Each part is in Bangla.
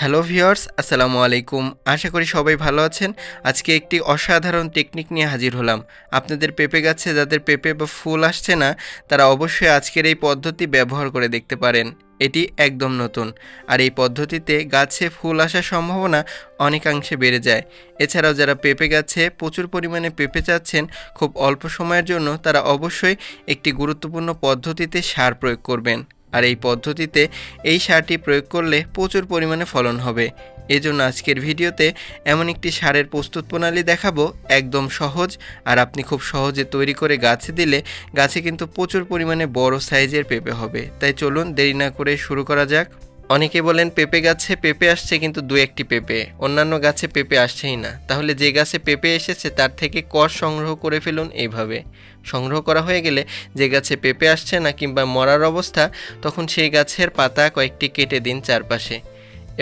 হ্যালো ভিউয়ার্স, আসসালামু আলাইকুম। আশা করি সবাই ভালো আছেন। আজকে একটি অসাধারণ টেকনিক নিয়ে হাজির হলাম। আপনাদের পেঁপে গাছে যাদের পেঁপে বা ফুল আসছে না, তারা অবশ্যই আজকের এই পদ্ধতি ব্যবহার করে দেখতে পারেন। এটি একদম নতুন। আর এই পদ্ধতিতে গাছে ফুল আসার সম্ভাবনা অনেকাংশে বেড়ে যায়। এছাড়াও যারা পেঁপে গাছে প্রচুর পরিমাণে পেঁপে চাচ্ছেন, খুব অল্প সময়ের জন্য তারা অবশ্যই একটি গুরুত্বপূর্ণ পদ্ধতিতে সার প্রয়োগ করবেন। আর এই পদ্ধতিতে এই সারটি প্রয়োগ করলে প্রচুর পরিমাণে ফলন হবে। এজন্য আজকের ভিডিওতে এমন একটি সারের প্রস্তুত প্রণালী দেখাবো, একদম সহজ। আর আপনি খুব সহজে তৈরি করে গাছে দিলে গাছে কিন্তু প্রচুর পরিমাণে বড় সাইজের পেঁপে হবে। তাই চলুন দেরি না করে শুরু করা যাক। অনেকে বলেন পেঁপে গাছে পেঁপে আসছে কিন্তু দু একটি পেঁপে, অন্যান্য গাছে পেঁপে আসছেই না। তাহলে যে গাছে পেঁপে এসেছে তার থেকে কষ সংগ্রহ করে ফেলুন এইভাবে সংগ্রহ করা হয়ে গেলে যে গাছে পেঁপে আসছে না কিংবা মরার অবস্থা, তখন সেই গাছের পাতা কয়েকটি কেটে দিন চারপাশে।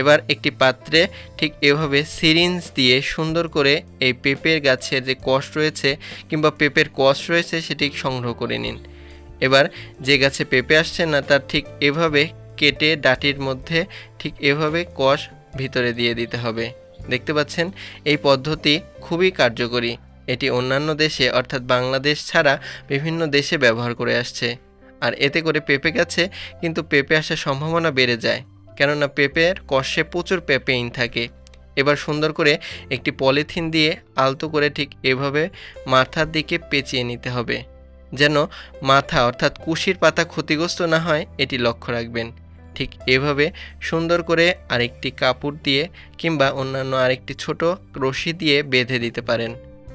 এবার একটি পাত্রে ঠিক এভাবে সিরিঞ্জ দিয়ে সুন্দর করে এই পেঁপের গাছের যে কষ রয়েছে কিংবা পেঁপের কষ রয়েছে সেটি সংগ্রহ করে নিন। এবার যে গাছে পেঁপে আসছে না তার ঠিক এভাবে কেটে ডাটির মধ্যে ঠিক এভাবে কষ ভিতরে দিয়ে দিতে হবে। দেখতে পাচ্ছেন, এই পদ্ধতি খুবই কার্যকরী। এটি অন্যান্য দেশে, অর্থাৎ বাংলাদেশ ছাড়া বিভিন্ন দেশে ব্যবহার করে আসছে। আর এতে করে পেঁপে গাছে, কিন্তু পেঁপে আসার সম্ভাবনা বেড়ে যায়। কেননা পেঁপের কষে প্রচুর পেঁপেইন থাকে। এবার সুন্দর করে একটি পলিথিন দিয়ে আলতো করে ঠিক এভাবে মাথার দিকে পেঁচিয়ে নিতে হবে। যেন মাথা, অর্থাৎ কুশির পাতা ক্ষতিগ্রস্ত না হয়, এটি লক্ষ্য রাখবেন। ঠিক এভাবে সুন্দর করে আরেকটি কাপড় দিয়ে কিংবা অন্যান্য আরেকটি ছোট রশি দিয়ে বেঁধে দিতে পারেন।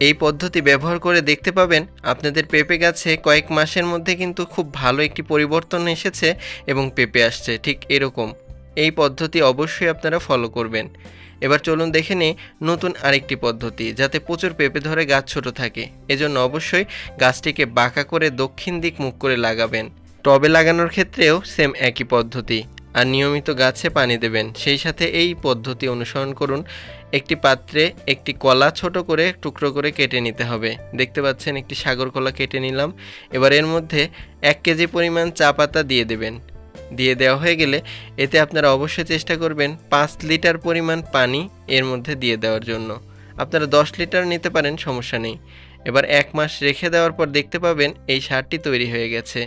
এই পদ্ধতি ব্যবহার করে দেখতে পাবেন আপনাদের পেঁপে গাছে কয়েক মাসের মধ্যে কিন্তু খুব ভালো একটি পরিবর্তন এসেছে এবং পেঁপে আসছে, ঠিক এরকম। এই পদ্ধতি অবশ্যই আপনারা ফলো করবেন। এবার চলুন দেখে নিই নতুন আরেকটি পদ্ধতি যাতে প্রচুর পেঁপে ধরে গাছ ছোট থাকে। এজন্য অবশ্যই গাছটিকে বাঁকা করে দক্ষিণ দিক মুখ করে লাগাবেন। টবে লাগানোর ক্ষেত্রেও সেম একই পদ্ধতি। আর নিয়মিত গাছে পানি দেবেন। সেই সাথে এই পদ্ধতি অনুসরণ করুন। একটি পাত্রে একটি কলা ছোট করে, টুকরো করে কেটে নিতে হবে। দেখতে পাচ্ছেন, একটি সাগর কলা কেটে নিলাম। এবার এর মধ্যে এক কেজি পরিমাণ চা পাতা দিয়ে দেবেন। দিয়ে দেওয়া হয়ে গেলে এতে আপনারা অবশ্যই চেষ্টা করবেন পাঁচ লিটার পরিমাণ পানি এর মধ্যে দিয়ে দেওয়ার জন্য। আপনারা দশ লিটার নিতে পারেন, সমস্যা নেই। এবার এক মাস রেখে দেওয়ার পর দেখতে পাবেন এই সারটি তৈরি হয়ে গেছে।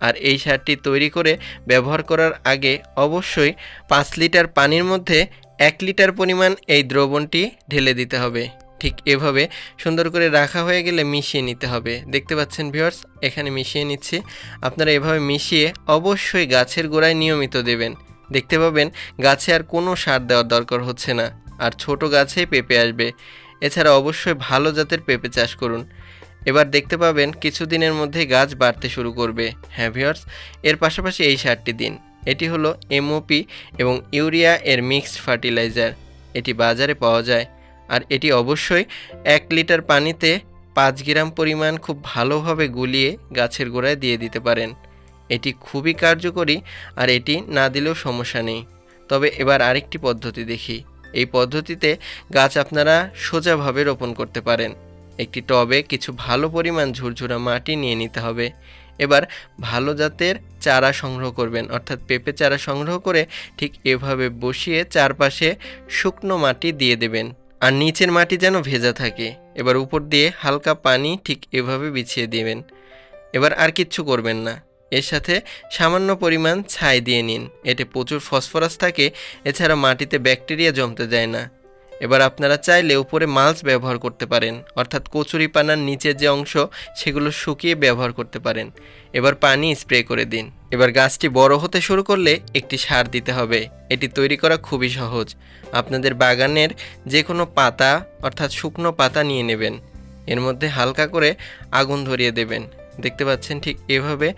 আর এই সারটি তৈরি করে ব্যবহার করার আগে অবশ্যই পাঁচ লিটার পানির মধ্যে এক লিটার পরিমাণ এই দ্রবণটি ঢেলে দিতে হবে। ঠিক এভাবে সুন্দর করে রাখা হয়ে গেলে মিশিয়ে নিতে হবে। দেখতে পাচ্ছেন ভিউয়ার্স, এখানে মিশিয়ে নিচ্ছি। আপনারা এভাবে মিশিয়ে অবশ্যই গাছের গোড়ায় নিয়মিত দেবেন। দেখতে পাবেন, গাছে আর কোনো সার দেওয়ার দরকার হচ্ছে না। আর ছোট গাছেই পেঁপে আসবে। এছাড়া অবশ্যই ভালো জাতের পেঁপে চাষ করুন। এবার দেখতে পাবেন কিছুদিনের মধ্যে গাছ বাড়তে শুরু করবে। হ্যাঁ ভিউয়ার্স এর পাশাপাশি এই সারটি দিন। এটি হলো এমওপি এবং ইউরিয়া এর মিক্সড ফার্টিলাইজার এটি বাজারে পাওয়া যায়। আর এটি অবশ্যই এক লিটার পানিতে পাঁচ গ্রাম পরিমাণ খুব ভালোভাবে গুলিয়ে গাছের গোড়ায় দিয়ে দিতে পারেন। এটি খুবই কার্যকরী আর এটি না দিলেও সমস্যা নেই। তবে এবার আরেকটি পদ্ধতি দেখি। এই পদ্ধতিতে গাছ আপনারা সোজাভাবে রোপণ করতে পারেন। একটি টবে কিছু ভালো পরিমাণ ঝুরঝুরা মাটি নিয়ে নিতে হবে। এবার ভালো জাতের চারা সংগ্রহ করবেন। অর্থাৎ পেঁপে চারা সংগ্রহ করে ঠিক এভাবে বসিয়ে চারপাশে শুকনো মাটি দিয়ে দেবেন। আর নিচের মাটি যেন ভেজা থাকে। এবার উপর দিয়ে হালকা পানি ঠিক এভাবে বিছিয়ে দেবেন। এবার আর কিচ্ছু করবেন না। এর সাথে সামান্য পরিমাণ ছাই দিয়ে নিন। এতে প্রচুর ফসফরাস থাকে। এছাড়া মাটিতে ব্যাকটেরিয়া জমতে যায় না। এবার আপনারা চাইলে উপরে মালচ ব্যবহার করতে পারেন, অর্থাৎ কচুরি পানার নিচের যে অংশ, সেগুলো শুকিয়ে ব্যবহার করতে পারেন। এবার পানি স্প্রে করে দিন। এবার গাছটি বড় হতে শুরু করলে একটি সার দিতে হবে। এটি তৈরি করা খুবই সহজ। আপনাদের বাগানের যে কোনো পাতা, অর্থাৎ শুকনো পাতা নিয়ে নেবেন। এর মধ্যে হালকা করে আগুন ধরিয়ে দেবেন। দেখতে পাচ্ছেন ঠিক এভাবে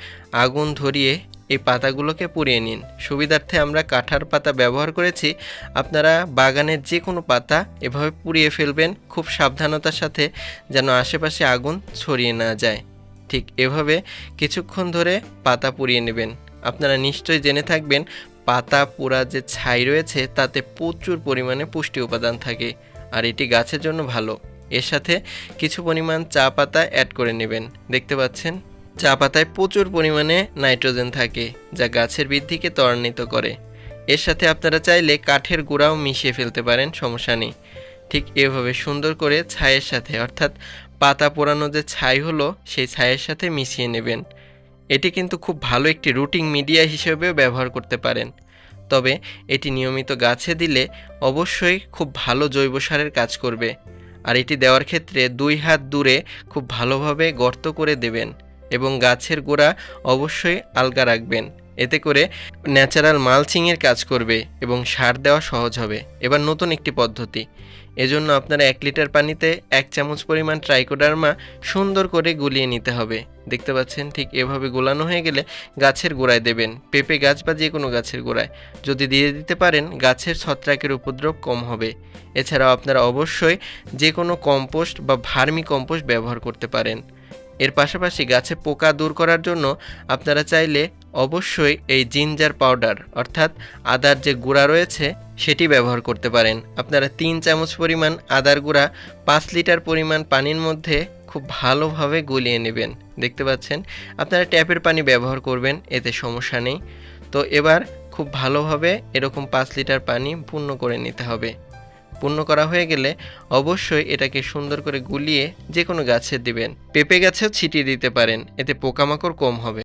আগুন ধরিয়ে এই পাতাগুলোকে পুড়িয়ে নিন। সুবিধার্থে আমরা কাঠার পাতা ব্যবহার করেছি। আপনারা বাগানের যে কোনো পাতা এভাবে পুড়িয়ে ফেলবেন। খুব সাবধানতার সাথে যেন আশেপাশে আগুন ছড়িয়ে না যায়। ঠিক এভাবে কিছুক্ষণ ধরে পাতা পুড়িয়ে নেবেন। আপনারা নিশ্চয়ই জেনে থাকবেন, পাতা পোড়া যে ছাই রয়েছে, তাতে প্রচুর পরিমাণে পুষ্টি উপাদান থাকে। আর এটি গাছের জন্য ভালো। এর সাথে কিছু পরিমাণ চা পাতা অ্যাড করে নেবেন। দেখতে পাচ্ছেন? চা পাতায় প্রচুর পরিমাণে নাইট্রোজেন থাকে, যা গাছের বৃদ্ধিকে ত্বরান্বিত করে। এর সাথে আপনারা চাইলে কাঠের গুঁড়াও মিশিয়ে ফেলতে পারেন, সমস্যা নেই। ঠিক এভাবে সুন্দর করে ছাইয়ের সাথে, অর্থাৎ পাতা পোড়ানো যে ছাই হলো, সেই ছাইয়ের সাথে মিশিয়ে নেবেন। এটি কিন্তু খুব ভালো একটি রুটিং মিডিয়া হিসেবেও ব্যবহার করতে পারেন। তবে এটি নিয়মিত গাছে দিলে অবশ্যই খুব ভালো জৈব সারের কাজ করবে। আর এটি দেওয়ার ক্ষেত্রে দুই হাত দূরে খুব ভালোভাবে গর্ত করে দেবেন। এবং গাছের গোড়া অবশ্যই আলগা রাখবেন। এতে করে ন্যাচারাল মালচিংয়ের কাজ করবে এবং সার দেওয়া সহজ হবে। এবার নতুন একটি পদ্ধতি। এজন্য আপনারা এক লিটার পানিতে এক চামচ পরিমাণ ট্রাইকোডার্মা সুন্দর করে গুলিয়ে নিতে হবে। দেখতে পাচ্ছেন ঠিক এভাবে গোলানো হয়ে গেলে গাছের গোড়ায় দেবেন। পেঁপে গাছ বা যে কোনো গাছের গোড়ায়। যদি দিয়ে দিতে পারেন, গাছের ছত্রাকের উপদ্রব কম হবে। এছাড়াও আপনারা অবশ্যই যে কোনো কম্পোস্ট বা ভার্মি কম্পোস্ট ব্যবহার করতে পারেন। এর পাশাপাশি গাছে পোকা দূর করার জন্য আপনারা চাইলে অবশ্যই এই জিঞ্জার পাউডার, অর্থাৎ আদার যে গুঁড়া রয়েছে, সেটি ব্যবহার করতে পারেন। আপনারা তিন চামচ পরিমাণ আদার গুঁড়া, পাঁচ লিটার পরিমাণ পানির মধ্যে খুব ভালোভাবে গলিয়ে নেবেন। দেখতে পাচ্ছেন? আপনারা ট্যাপের পানি ব্যবহার করবেন, এতে সমস্যা নেই। তো এবার খুব ভালোভাবে এরকম পাঁচ লিটার পানি পূর্ণ করে নিতে হবে। পূর্ণ করা হয়ে গেলে অবশ্যই এটাকে সুন্দর করে গুলিয়ে যে কোনো গাছে দিবেন। পেঁপে গাছেও ছিটিয়ে দিতে পারেন, এতে পোকামাকড় কম হবে।